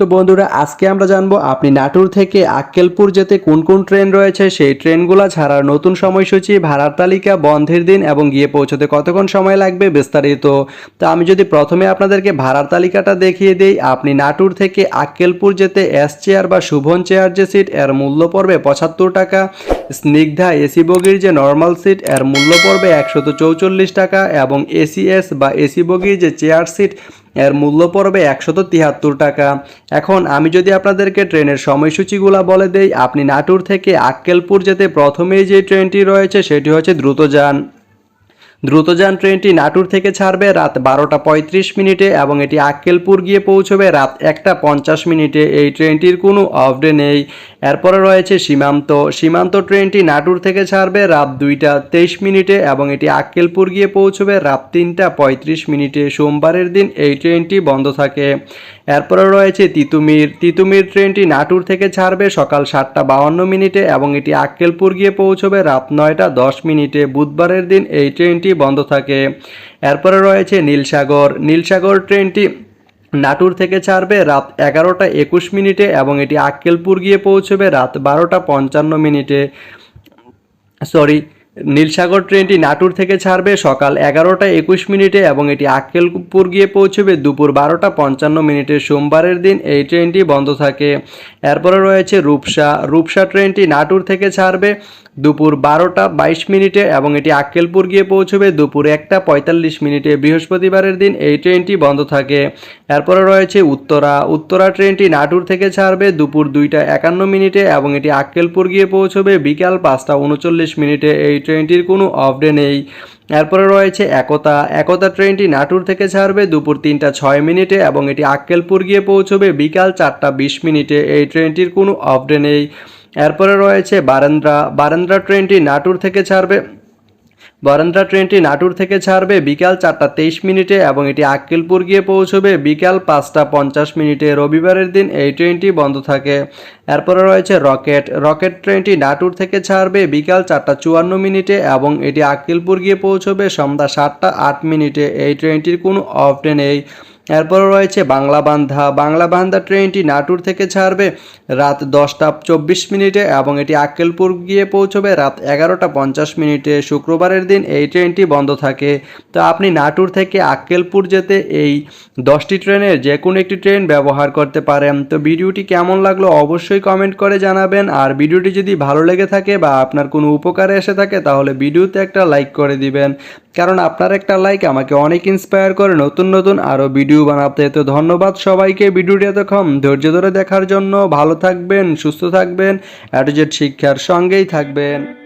তো বন্ধুরা, আজকে আমরা জানব আপনি নাটুর থেকে আক্কেলপুর যেতে কোন কোন ট্রেন রয়েছে? সেই ট্রেনগুলো ছাড়ার নতুন সময়সূচি, ভাড়ার তালিকা, বন্ধের দিন এবং গিয়ে পৌঁছতে কতক্ষণ সময় লাগবে বিস্তারিত। তো আমি যদি প্রথমে আপনাদেরকে ভাড়ার তালিকাটা দেখিয়ে দিই, আপনি নাটুর থেকে আক্কেলপুর যেতে এস চেয়ার বা শুভন চেয়ার যে সিট এর মূল্য পড়বে পঁচাত্তর টাকা। স্নিগ্ধা এসি বগির যে নর্মাল সিট এর মূল্য পড়বে একশত চৌচল্লিশ টাকা এবং এসিএস বা এসি বগির যে চেয়ার সিট এর মূল্য পড়বে একশত তিয়াত্তর টাকা। এখন আমি যদি আপনাদেরকে ট্রেনের সময়সূচিগুলা বলে দেই, আপনি নাটুর থেকে আক্কেলপুর যেতে প্রথমেই যে ট্রেনটি রয়েছে, সেটি হচ্ছে দ্রুতযান। দ্রুতযান ট্রেনটি নাটুর থেকে ছাড়বে রাত বারোটা পঁয়ত্রিশ মিনিটে এবং এটি আক্কেলপুর গিয়ে পৌঁছবে রাত একটা পঞ্চাশ মিনিটে। এই ট্রেনটির কোনো অফডে নেই। এরপরে রয়েছে সীমান্ত। সীমান্ত ট্রেনটি নাটুর থেকে ছাড়বে রাত দুইটা তেইশ মিনিটে এবং এটি আক্কেলপুর গিয়ে পৌঁছবে রাত তিনটা পঁয়ত্রিশ মিনিটে। সোমবারের দিন এই ট্রেনটি বন্ধ থাকে। এরপরে রয়েছে তিতুমির। তিতুমির ট্রেনটি নাটুর থেকে ছাড়বে সকাল সাতটা বাউন্ন মিনিটে এবং এটি আক্কেলপুর গিয়ে পৌঁছবে রাত নয়টা দশ মিনিটে। বুধবারের দিন এই ট্রেনটি বন্ধ থাকে। এরপরে রয়েছে নীলসাগর। নীলসাগর ট্রেনটি নাটোর থেকে ছাড়বে রাত এগারোটা একুশ মিনিটে এবং এটি আক্কেলপুর গিয়ে পৌঁছবে রাত বারোটা পঞ্চান্ন মিনিটে। সরি, নীলসাগর ট্রেনটি নাটোর থেকে ছাড়বে সকাল এগারোটা একুশ মিনিটে এবং এটি আক্কেলপুর গিয়ে পৌঁছবে দুপুর বারোটা পঞ্চান্ন মিনিটে। সোমবারের দিন এই ট্রেনটি বন্ধ থাকে। এরপরে রয়েছে রূপসা। রূপসা ট্রেনটি নাটোর থেকে ছাড়বে দুপুর বারোটা বাইশ মিনিটে এবং এটি আক্কেলপুর গিয়ে পৌঁছবে দুপুর একটা পঁয়তাল্লিশ মিনিটে। বৃহস্পতিবারের দিন এই ট্রেনটি বন্ধ থাকে। এরপরে রয়েছে উত্তরা। উত্তরা ট্রেনটি নাটোর থেকে ছাড়বে দুপুর দুইটা একান্ন মিনিটে এবং এটি আক্কেলপুর গিয়ে পৌঁছবে বিকাল পাঁচটা উনচল্লিশ মিনিটে। এই ট্রেনটির কোনো অফডে নেই। এরপরে রয়েছে একতা। একতা ট্রেনটি নাটুর থেকে ছাড়বে দুপুর তিনটা ছয় মিনিটে এবং এটি আক্কেলপুর গিয়ে পৌঁছবে বিকাল চারটা বিশ মিনিটে। এই ট্রেনটির কোনো অফডে নেই। এরপরে রয়েছে বারান্দ্রা। বারান্দ্রা ট্রেনটি নাটোর থেকে ছাড়বে। বারান্দ্রা ট্রেনটি নাটোর থেকে ছাড়বে বিকাল চারটা তেইশ মিনিটে এবং এটি আক্কেলপুর গিয়ে পৌঁছবে বিকাল পাঁচটা পঞ্চাশ মিনিটে। রবিবারের দিন এই ট্রেনটি বন্ধ থাকে। এরপরে রয়েছে রকেট। রকেট ট্রেনটি নাটোর থেকে ছাড়বে বিকাল চারটা চুয়ান্ন মিনিটে এবং এটি আক্কেলপুর গিয়ে পৌঁছবে সন্ধ্যা সাতটা আট মিনিটে। এই ট্রেনটির কোনো অফ নেই। এরপরে রয়েছে বাংলা বান্ধা। বাংলা বান্ধা ট্রেনটি নাটোর থেকে ছাড়বে রাত দশটা চব্বিশ মিনিটে এবং এটি আক্কেলপুর গিয়ে পৌঁছবে রাত এগারোটা পঞ্চাশ মিনিটে। শুক্রবারের দিন এই ট্রেনটি বন্ধ থাকে। তো আপনি নাটোর থেকে আক্কেলপুর যেতে এই দশটি ট্রেনের যে কোনো একটি ট্রেন ব্যবহার করতে পারেন। তো ভিডিওটি কেমন লাগল অবশ্যই কমেন্ট করে জানাবেন। আর ভিডিওটি যদি ভালো লেগে থাকে বা আপনার কোনো উপকারে এসে থাকে তাহলে ভিডিওতে একটা লাইক করে দিবেন। কারণ আপনার একটা লাইক আমাকে অনেক ইন্সপায়ার করে নতুন নতুন আরও ভিডিও বানাতে। তো ধন্যবাদ সবাইকে ভিডিওটি এতক্ষণ ধৈর্য ধরে দেখার জন্য। ভালো থাকবেন, সুস্থ থাকবেন অ্যাটোজেট শিক্ষার সঙ্গেই থাকবেন।